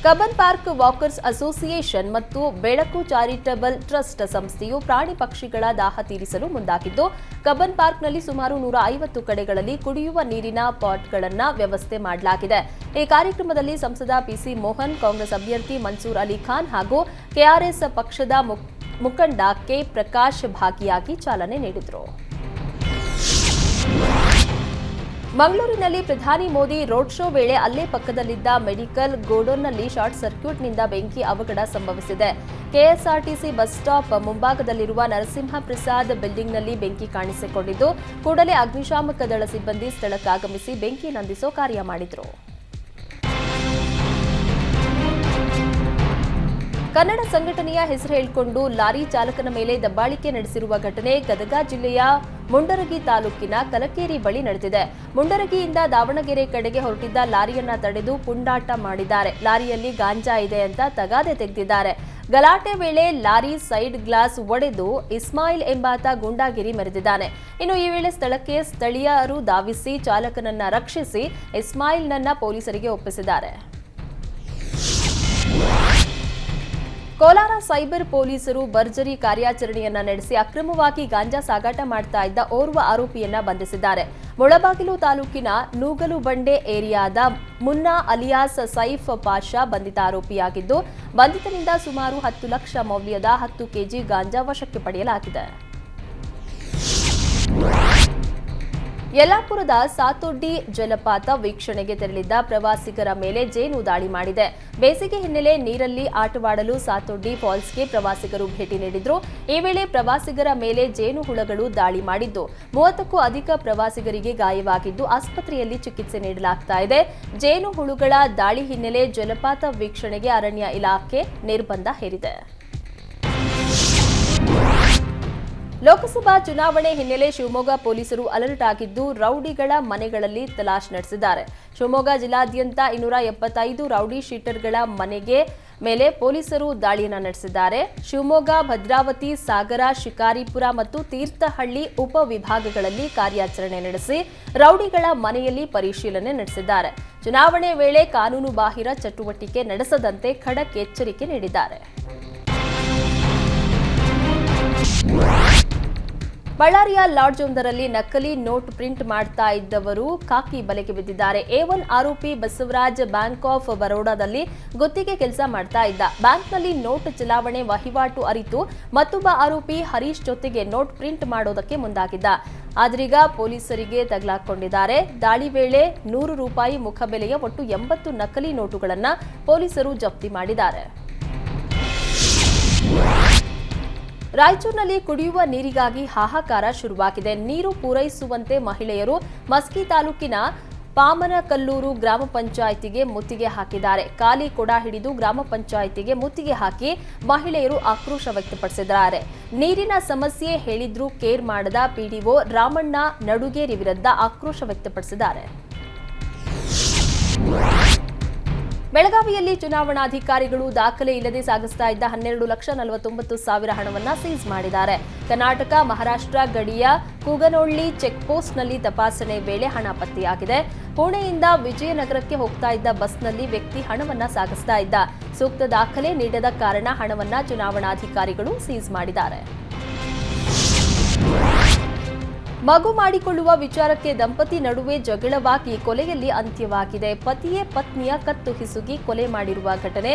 ಕಬ್ಬನ್ ಪಾರ್ಕ್ ವಾಕರ್ಸ್ ಅಸೋಸಿಯೇಷನ್ ಮತ್ತು ಬೆಳಕು ಚಾರಿಟಬಲ್ ಟ್ರಸ್ಟ್ ಸಂಸ್ಥೆಯು ಪ್ರಾಣಿ ಪಕ್ಷಿಗಳ ದಾಹ ತೀರಿಸಲು ಮುಂದಾಗಿದ್ದು, ಕಬ್ಬನ್ ಪಾರ್ಕ್ನಲ್ಲಿ ಸುಮಾರು ನೂರ ಐವತ್ತು ಕಡೆಗಳಲ್ಲಿ ಕುಡಿಯುವ ನೀರಿನ ಪಾಟ್ಗಳನ್ನು ವ್ಯವಸ್ಥೆ ಮಾಡಲಾಗಿದೆ. ಈ ಕಾರ್ಯಕ್ರಮದಲ್ಲಿ ಸಂಸದ ಪಿಸಿ ಮೋಹನ್, ಕಾಂಗ್ರೆಸ್ ಅಭ್ಯರ್ಥಿ ಮನ್ಸೂರ್ ಅಲಿ ಖಾನ್ ಹಾಗೂ ಕೆಆರ್ಎಸ್ ಪಕ್ಷದ ಮುಖ- ಮುಖಂಡ ಕೆ ಪ್ರಕಾಶ್ ಭಾಗಿಯಾಗಿ ಚಾಲನೆ ನೀಡಿದರು. ಮಂಗಳೂರಿನಲ್ಲಿ ಪ್ರಧಾನಿ ಮೋದಿ ರೋಡ್ ಶೋ ವೇಳೆ ಅಲ್ಲೇ ಪಕ್ಕದಲ್ಲಿದ್ದ ಮೆಡಿಕಲ್ ಗೋಡೌನ್ನಲ್ಲಿ ಶಾರ್ಟ್ ಸರ್ಕ್ಯೂಟ್ನಿಂದ ಬೆಂಕಿ ಅವಘಡ ಸಂಭವಿಸಿದೆ. ಕೆಎಸ್ಆರ್ಟಿಸಿ ಬಸ್ ಸ್ಟಾಪ್ ಮುಂಭಾಗದಲ್ಲಿರುವ ನರಸಿಂಹ ಪ್ರಸಾದ್ ಬಿಲ್ಡಿಂಗ್ನಲ್ಲಿ ಬೆಂಕಿ ಕಾಣಿಸಿಕೊಂಡಿದ್ದು, ಕೂಡಲೇ ಅಗ್ನಿಶಾಮಕ ದಳ ಸಿಬ್ಬಂದಿ ಸ್ಥಳಕ್ಕಾಗಮಿಸಿ ಬೆಂಕಿ ನಂದಿಸೋ ಕಾರ್ಯ ಮಾಡಿದರು. ಕನ್ನಡ ಸಂಘಟನೆಯ ಹೆಸರು ಹೇಳಿಕೊಂಡು ಲಾರಿ ಚಾಲಕನ ಮೇಲೆ ದಬ್ಬಾಳಿಕೆ ನಡೆಸಿರುವ ಘಟನೆ ಗದಗ ಜಿಲ್ಲೆಯ ಮುಂಡರಗಿ ತಾಲೂಕಿನ ಕಲಕೇರಿ ಬಳಿ ನಡೆದಿದೆ. ಮುಂಡರಗಿಯಿಂದ ದಾವಣಗೆರೆ ಕಡೆಗೆ ಹೊರಟಿದ್ದ ಲಾರಿಯನ್ನ ತಡೆದು ಪುಂಡಾಟ ಮಾಡಿದ್ದಾರೆ. ಲಾರಿಯಲ್ಲಿ ಗಾಂಜಾ ಇದೆ ಅಂತ ತಗಾದೆ ತೆಗೆದಿದ್ದಾರೆ. ಗಲಾಟೆ ವೇಳೆ ಲಾರಿ ಸೈಡ್ ಗ್ಲಾಸ್ ಒಡೆದು ಇಸ್ಮಾಯಿಲ್ ಎಂಬಾತ ಗೂಂಡಾಗಿರಿ ಮೆರೆದಿದ್ದಾನೆ. ಇನ್ನು ಈ ವೇಳೆ ಸ್ಥಳಕ್ಕೆ ಸ್ಥಳೀಯರು ಧಾವಿಸಿ ಚಾಲಕನನ್ನ ರಕ್ಷಿಸಿ ಇಸ್ಮಾಯಿಲ್ನನ್ನ ಪೊಲೀಸರಿಗೆ ಒಪ್ಪಿಸಿದ್ದಾರೆ. ಕೋಲಾರ ಸೈಬರ್ ಪೊಲೀಸರು ಭರ್ಜರಿ ಕಾರ್ಯಾಚರಣೆಯನ್ನ ನಡೆಸಿ ಅಕ್ರಮವಾಗಿ ಗಾಂಜಾ ಸಾಗಾಟ ಮಾಡ್ತಾ ಇದ್ದ ಓರ್ವ ಆರೋಪಿಯನ್ನ ಬಂಧಿಸಿದ್ದಾರೆ. ಮುಳಬಾಗಿಲು ತಾಲೂಕಿನ ನೂಗಲು ಬಂಡೆ ಏರಿಯಾದ ಮುನ್ನಾ ಅಲಿಯಾಸ್ ಸೈಫ್ ಪಾಷಾ ಬಂಧಿತ ಆರೋಪಿಯಾಗಿದ್ದು, ಬಂಧಿತನಿಂದ ಸುಮಾರು ಹತ್ತು ಲಕ್ಷ ಮೌಲ್ಯದ ಹತ್ತು ಕೆಜಿ ಗಾಂಜಾ ವಶಕ್ಕೆ ಪಡೆಯಲಾಗಿದೆ. ಯಲ್ಲಾಪುರದ ಸಾತೊಡ್ಡಿ ಜಲಪಾತ ವೀಕ್ಷಣೆಗೆ ತೆರಳಿದ್ದ ಪ್ರವಾಸಿಗರ ಮೇಲೆ ಜೇನು ದಾಳಿ ಮಾಡಿದೆ. ಬೇಸಿಗೆ ಹಿನ್ನೆಲೆ ನೀರಲ್ಲಿ ಆಟವಾಡಲು ಸಾತೊಡ್ಡಿ ಫಾಲ್ಸ್ಗೆ ಪ್ರವಾಸಿಗರು ಭೇಟಿ ನೀಡಿದ್ರು. ಈ ವೇಳೆ ಪ್ರವಾಸಿಗರ ಮೇಲೆ ಜೇನು ಹುಳಗಳು ದಾಳಿ ಮಾಡಿದ್ದು. ಮೂವತ್ತಕ್ಕೂ ಅಧಿಕ ಪ್ರವಾಸಿಗರಿಗೆ ಗಾಯವಾಗಿದ್ದು ಆಸ್ಪತ್ರೆಯಲ್ಲಿ ಚಿಕಿತ್ಸೆ ನೀಡಲಾಗ್ತಾ ಇದೆ. ಜೇನು ಹುಳುಗಳ ದಾಳಿ ಹಿನ್ನೆಲೆ ಜಲಪಾತ ವೀಕ್ಷಣೆಗೆ ಅರಣ್ಯ ಇಲಾಖೆ ನಿರ್ಬಂಧ ಹೇರಿದೆ. ಲೋಕಸಭಾ ಚುನಾವಣೆ ಹಿನ್ನೆಲೆ ಶಿವಮೊಗ್ಗ ಪೊಲೀಸರು ಅಲರ್ಟ್ ಆಗಿದ್ದು ರೌಡಿಗಳ ಮನೆಗಳಲ್ಲಿ ತಲಾಶ್ ನಡೆಸಿದ್ದಾರೆ. ಶಿವಮೊಗ್ಗ ಜಿಲ್ಲಾದ್ಯಂತ ಇನ್ನೂರ ಎಪ್ಪತ್ತೈದು ರೌಡಿ ಶೀಟರ್ಗಳ ಮನೆಗೆ ಮೇಲೆ ಪೊಲೀಸರು ದಾಳಿಯನ್ನು ನಡೆಸಿದ್ದಾರೆ. ಶಿವಮೊಗ್ಗ, ಭದ್ರಾವತಿ, ಸಾಗರ, ಶಿಕಾರಿಪುರ ಮತ್ತು ತೀರ್ಥಹಳ್ಳಿ ಉಪವಿಭಾಗಗಳಲ್ಲಿ ಕಾರ್ಯಾಚರಣೆ ನಡೆಸಿ ರೌಡಿಗಳ ಮನೆಯಲ್ಲಿ ಪರಿಶೀಲನೆ ನಡೆಸಿದ್ದಾರೆ. ಚುನಾವಣೆ ವೇಳೆ ಕಾನೂನು ಬಾಹಿರ ಚಟುವಟಿಕೆ ನಡೆಸದಂತೆ ಖಡಕ್ ಎಚ್ಚರಿಕೆ ನೀಡಿದ್ದಾರೆ. ಬಳ್ಳಾರಿಯ ಲಾಡ್ಜ್ ನಕಲಿ ನೋಟ್ ಪ್ರಿಂಟ್ ಮಾಡ್ತಾ ಇದ್ದವರು ಕಾಕಿ ಬಲೆಗೆ ಬಿದ್ದಿದ್ದಾರೆ. ಎ ಒನ್ ಆರೋಪಿ ಬಸವರಾಜ್ ಬ್ಯಾಂಕ್ ಆಫ್ ಬರೋಡಾದಲ್ಲಿ ಗುತ್ತಿಗೆ ಕೆಲಸ ಮಾಡ್ತಾ ಇದ್ದ. ಬ್ಯಾಂಕ್ನಲ್ಲಿ ನೋಟ್ ಚಲಾವಣೆ ವಹಿವಾಟು ಅರಿತು ಮತ್ತೊಬ್ಬ ಆರೋಪಿ ಹರೀಶ್ ಜೊತೆಗೆ ನೋಟ್ ಪ್ರಿಂಟ್ ಮಾಡೋದಕ್ಕೆ ಮುಂದಾಗಿದ್ದ. ಆದ್ರೀಗ ಪೊಲೀಸರಿಗೆ ತಗಲಾಕೊಂಡಿದ್ದಾರೆ. ದಾಳಿ ವೇಳೆ ನೂರು ರೂಪಾಯಿ ಮುಖಬೆಲೆಯ ಒಟ್ಟು ಎಂಬತ್ತು ನಕಲಿ ನೋಟುಗಳನ್ನು ಪೊಲೀಸರು ಜಪ್ತಿ ಮಾಡಿದ್ದಾರೆ. ರಾಯಚೂರಿನಲ್ಲಿ ಕುಡಿಯುವ ನೀರಿಗಾಗಿ ಹಾಹಾಕಾರ ಶುರುವಾಗಿದೆ. ನೀರು ಪೂರೈಸುವಂತೆ ಮಹಿಳೆಯರು ಮಸ್ಕಿ ತಾಲೂಕಿನ ಪಾಮನಕಲ್ಲೂರು ಗ್ರಾಮ ಪಂಚಾಯಿತಿಗೆ ಮುತ್ತಿಗೆ ಹಾಕಿದ್ದಾರೆ. ಖಾಲಿ ಕೊಡ ಹಿಡಿದು ಗ್ರಾಮ ಪಂಚಾಯಿತಿಗೆ ಮುತ್ತಿಗೆ ಹಾಕಿ ಮಹಿಳೆಯರು ಆಕ್ರೋಶ ವ್ಯಕ್ತಪಡಿಸಿದ್ದಾರೆ. ನೀರಿನ ಸಮಸ್ಯೆ ಹೇಳಿದ್ರೂ ಕೇರ್ ಮಾಡದ ಪಿಡಿಒ ರಾಮಣ್ಣ ನಡುಗೇರಿ ವಿರುದ್ಧ ಆಕ್ರೋಶ ವ್ಯಕ್ತಪಡಿಸಿದ್ದಾರೆ. ಬೆಳಗಾವಿಯಲ್ಲಿ ಚುನಾವಣಾಧಿಕಾರಿಗಳು ದಾಖಲೆ ಇಲ್ಲದೆ ಸಾಗಿಸ್ತಾ ಇದ್ದ ಹನ್ನೆರಡು ಲಕ್ಷ ನಲವತ್ತೊಂಬತ್ತು ಸಾವಿರ ಹಣವನ್ನು ಸೀಸ್ ಮಾಡಿದ್ದಾರೆ. ಕರ್ನಾಟಕ, ಮಹಾರಾಷ್ಟ್ರ, ಗಡಿಯ ಕೂಗನೊಳ್ಳಿ ಚೆಕ್ ಪೋಸ್ಟ್ನಲ್ಲಿ ತಪಾಸಣೆ ವೇಳೆ ಹಣ ಪತ್ತೆಯಾಗಿದೆ. ಪುಣೆಯಿಂದ ವಿಜಯನಗರಕ್ಕೆ ಹೋಗ್ತಾ ಇದ್ದ ಬಸ್ನಲ್ಲಿ ವ್ಯಕ್ತಿ ಹಣವನ್ನ ಸಾಗಿಸ್ತಾ ಇದ್ದ. ಸೂಕ್ತ ದಾಖಲೆ ನೀಡದ ಕಾರಣ ಹಣವನ್ನ ಚುನಾವಣಾಧಿಕಾರಿಗಳು ಸೀಸ್ ಮಾಡಿದ್ದಾರೆ. ಮಗು ಮಾಡಿಕೊಳ್ಳುವ ವಿಚಾರಕ್ಕೆ ದಂಪತಿ ನಡುವೆ ಜಗಳವಾಗಿ ಕೊಲೆಯಲ್ಲಿ ಅಂತ್ಯವಾಗಿದೆ. ಪತಿಯೇ ಪತ್ನಿಯ ಕತ್ತು ಹಿಸುಗಿ ಕೊಲೆ ಮಾಡಿರುವ ಘಟನೆ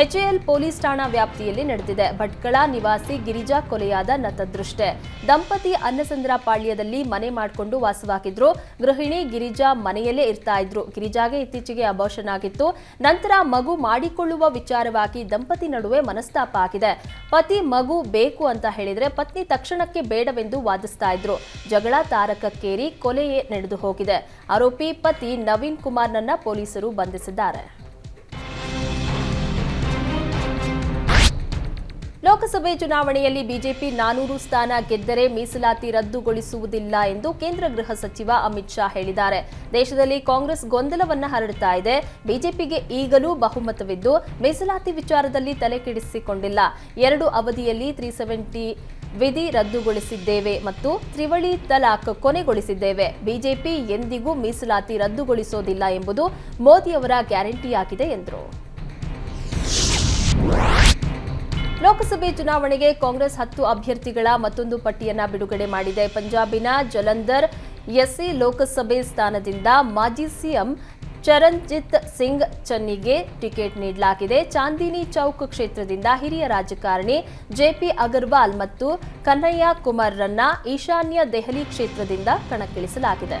ಎಚ್ಎಎಲ್ ಪೊಲೀಸ್ ಠಾಣಾ ವ್ಯಾಪ್ತಿಯಲ್ಲಿ ನಡೆದಿದೆ. ಭಟ್ಕಳ ನಿವಾಸಿ ಗಿರಿಜಾ ಕೊಲೆಯಾದ ನತದೃಷ್ಟೆ. ದಂಪತಿ ಅನ್ನಸಂದ್ರ ಪಾಳ್ಯದಲ್ಲಿ ಮನೆ ಮಾಡಿಕೊಂಡು ವಾಸವಾಗಿದ್ರು ಗೃಹಿಣಿ ಗಿರಿಜಾ ಮನೆಯಲ್ಲೇ ಇರ್ತಾ ಇದ್ರು. ಗಿರಿಜಾಗೆ ಇತ್ತೀಚೆಗೆ ಅಬೋಷನ್ ಆಗಿತ್ತು. ನಂತರ ಮಗು ಮಾಡಿಕೊಳ್ಳುವ ವಿಚಾರವಾಗಿ ದಂಪತಿ ನಡುವೆ ಮನಸ್ತಾಪ ಆಗಿದೆ. ಪತಿ ಮಗು ಬೇಕು ಅಂತ ಹೇಳಿದ್ರೆ ಪತ್ನಿ ತಕ್ಷಣಕ್ಕೆ ಬೇಡವೆಂದು ವಾದಿಸ್ತಾ ಇದ್ರು. ಜಗಳ ತಾರಕಕ್ಕೇರಿ ಕೊಲೆಯೇ ನಡೆದು ಹೋಗಿದೆ. ಆರೋಪಿ ಪತಿ ನವೀನ್ ಕುಮಾರ್ನನ್ನ ಪೊಲೀಸರು ಬಂಧಿಸಿದ್ದಾರೆ. ಲೋಕಸಭೆ ಚುನಾವಣೆಯಲ್ಲಿ ಬಿಜೆಪಿ ನಾನೂರು ಸ್ಥಾನ ಗೆದ್ದರೆ ಮೀಸಲಾತಿ ರದ್ದುಗೊಳಿಸುವುದಿಲ್ಲ ಎಂದು ಕೇಂದ್ರ ಗೃಹ ಸಚಿವ ಅಮಿತ್ ಶಾ ಹೇಳಿದ್ದಾರೆ. ದೇಶದಲ್ಲಿ ಕಾಂಗ್ರೆಸ್ ಗೊಂದಲವನ್ನ ಹರಡ್ತಾ ಇದೆ. ಬಿಜೆಪಿಗೆ ಈಗಲೂ ಬಹುಮತವಿದ್ದು ಮೀಸಲಾತಿ ವಿಚಾರದಲ್ಲಿ ತಲೆಕೆಡಿಸಿಕೊಂಡಿಲ್ಲ. ಎರಡು ಅವಧಿಯಲ್ಲಿ ತ್ರೀ ಸೆವೆಂಟಿ ವಿಧಿ ರದ್ದುಗೊಳಿಸಿದ್ದೇವೆ ಮತ್ತು ತ್ರಿವಳಿ ತಲಾಖ್ ಕೊನೆಗೊಳಿಸಿದ್ದೇವೆ. ಬಿಜೆಪಿ ಎಂದಿಗೂ ಮೀಸಲಾತಿ ರದ್ದುಗೊಳಿಸೋದಿಲ್ಲ ಎಂಬುದು ಮೋದಿಯವರ ಗ್ಯಾರಂಟಿಯಾಗಿದೆ ಎಂದರು. ಲೋಕಸಭೆ ಚುನಾವಣೆಗೆ ಕಾಂಗ್ರೆಸ್ ಹತ್ತು ಅಭ್ಯರ್ಥಿಗಳ ಮತ್ತೊಂದು ಪಟ್ಟಿಯನ್ನ ಬಿಡುಗಡೆ ಮಾಡಿದೆ. ಪಂಜಾಬಿನ ಜಲಂಧರ್ ಎಸ್ಸಿ ಲೋಕಸಭೆ ಸ್ಥಾನದಿಂದ ಮಾಜಿ ಸಿಎಂ ಚರಣ್ಜಿತ್ ಸಿಂಗ್ ಚನ್ನಿಗೆ ಟಿಕೆಟ್ ನೀಡಲಾಗಿದೆ. ಚಾಂದಿನಿ ಚೌಕ್ ಕ್ಷೇತ್ರದಿಂದ ಹಿರಿಯ ರಾಜಕಾರಣಿ ಜೆಪಿ ಅಗರ್ವಾಲ್ ಮತ್ತು ಕನ್ನಯ್ಯ ಕುಮಾರ್ರನ್ನ ಈಶಾನ್ಯ ದೆಹಲಿ ಕ್ಷೇತ್ರದಿಂದ ಕಣಕ್ಕಿಳಿಸಲಾಗಿದೆ.